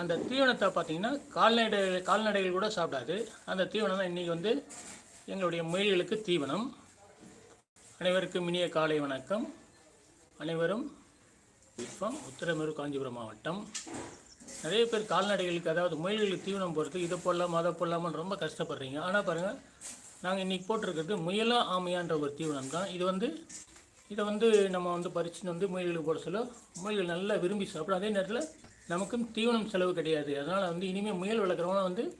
அந்த தீவனத்தை பார்த்தீங்கன்னா கால்நடை கால்நடைகள் கூட சாப்பிடாது. அந்த தீவனம் தான் இன்றைக்கி வந்து எங்களுடைய முயல்களுக்கு தீவனம். அனைவருக்கும் இனிய காலை வணக்கம். அனைவரும் விற்பம் உத்தரமேரு காஞ்சிபுரம் மாவட்டம். நிறைய பேர் கால்நடைகளுக்கு அதாவது முயல்களுக்கு தீவனம் போடுறதுக்கு இதை போடலாம் அதை போடலாமான்னு ரொம்ப கஷ்டப்படுறீங்க. ஆனால் பாருங்கள் நாங்கள் இன்றைக்கி போட்டிருக்கிறது முயலா ஆமையான்ற ஒரு தீவனம் தான். இது வந்து இதை வந்து நம்ம வந்து பறிச்சுன்னு வந்து முயல்களுக்கு போட சொல்ல முயல்கள் நல்லா விரும்பி சாப்பிடும். அதே நேரத்தில் நமக்கும் தீவனம் செலவு கிடையாது. அதனால் வந்து இனிமேல் முயல் வளர்க்குறவங்க வந்து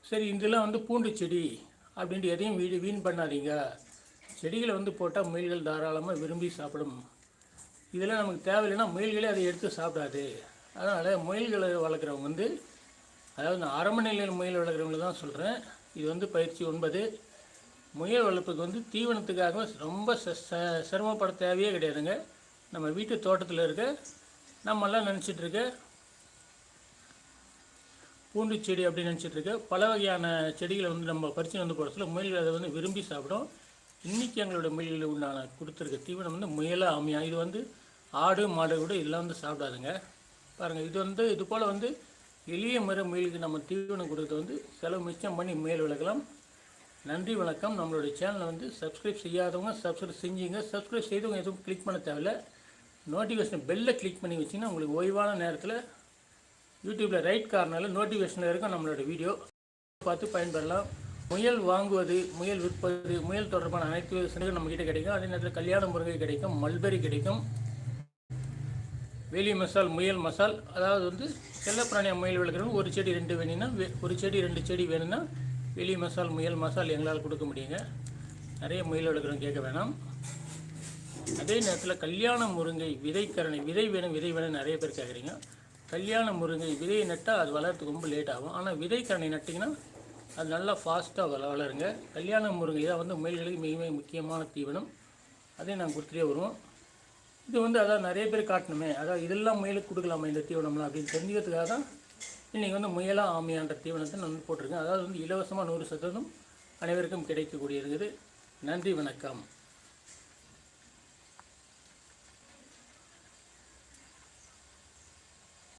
சரி இதெல்லாம் வந்து பூண்டு செடி அப்படின்ட்டு எதையும் வீடு வீண் பண்ணாதீங்க. செடிகளை வந்து போட்டால் முயல்கள் தாராளமாக விரும்பி சாப்பிடும். இதெல்லாம் நமக்கு தேவையில்லைன்னா முயல்களே அதை எடுத்து சாப்பிடாது. அதனால் முயல்களை வளர்க்குறவங்க வந்து அதாவது நான் நிலையில் முயல் வளர்க்குறவங்கள தான் சொல்கிறேன் இது வந்து பயிற்சி ஒன்பது. முயல் வளர்ப்புக்கு வந்து தீவனத்துக்காக ரொம்ப ச- ச- சிரமப்பட தேவையே கிடையாதுங்க. நம்ம வீட்டு தோட்டத்தில் இருக்க நம்மெல்லாம் நினச்சிட்டு பூண்டு செடி அப்படின்னு நினச்சிட்டு பல வகையான செடிகளை வந்து நம்ம பறிச்சு வந்து போகிறதுல முயல்கள் அதை வந்து விரும்பி சாப்பிடும். இன்றைக்கி எங்களோட முயல்களுக்கு உண்டான கொடுத்துருக்க தீவனம் வந்து முயலா ஆமையா இது வந்து ஆடு மாடு கூட இதெல்லாம் வந்து சாப்பிடாதுங்க. பாருங்கள் இது வந்து இது போல் வந்து எளிய முறை முயலுக்கு நம்ம தீவனம் கொடுத்து வந்து செலவு மிச்சம் பண்ணி முயல் வளர்க்கலாம். நன்றி வணக்கம். நம்மளுடைய சேனலை வந்து சப்ஸ்கிரைப் செய்யாதவங்க சப்ஸ்கிரைப் செஞ்சீங்க. சப்ஸ்கிரைப் செய்தவங்க எதுவும் கிளிக் பண்ண தேவையில்ல. நோட்டிஃபிகேஷன் பெல்லை கிளிக் பண்ணி வச்சிங்கன்னா உங்களுக்கு ஓய்வான நேரத்தில் யூடியூப்பில் ரைட் கார்னரில் நோட்டிஃபிகேஷனில் இருக்கும் நம்மளோட வீடியோ பார்த்து பயன்பெறலாம். முயல் வாங்குவது முயல் விற்பது முயல் தொடர்பான அனைத்து விஷயங்களும் நம்மக்கிட்ட கிடைக்கும். அதே நேரத்தில் கல்யாண முருங்கை கிடைக்கும் மல்பெரி கிடைக்கும். வேலி மசால் முயல் மசால் அதாவது வந்து செல்லப்பிராணியாக முயல் வளர்க்குறவங்க ஒரு செடி ரெண்டு வேணும்னா ஒரு செடி ரெண்டு செடி வேணும்னா வெளி மசால் முயல் மசால் எங்களால் கொடுக்க முடியுங்க. நிறைய முயல் வளர்க்குறவங்க கேட்க வேணாம். அதே நேரத்தில் கல்யாண முருங்கை விதைக்கரணை விதை வேணும் விதை வேணும் நிறைய பேர் கேட்குறீங்க கல்யாண முருங்கை விதையை நட்டால் அது வளர்றதுக்கு ரொம்ப லேட் ஆகும். ஆனால் விதைக்கரணை நட்டிங்கன்னா அது நல்லா ஃபாஸ்ட்டாக வள வளருங்க. கல்யாண முருங்கை தான் வந்து முயல்களுக்கு மிக மிக முக்கியமான தீவனம். அதையும் நாங்கள் கொடுத்துட்டே வருவோம். இது வந்து அதான் நிறைய பேர் காட்டணுமே. அதாவது இதெல்லாம் முயலுக்கு கொடுக்கலாமா இந்த தீவனம்லாம் அப்படின்னு தெரிஞ்சுக்கிறதுக்காக தான் இன்றைக்கி வந்து முயலா ஆமையான்ற தீவனத்தை நான் வந்து போட்டிருக்கேன். அதாவது வந்து இலவசமாக நூறு சதவீதம் அனைவருக்கும் கிடைக்கக்கூடியிருக்குது நன்றி வணக்கம்.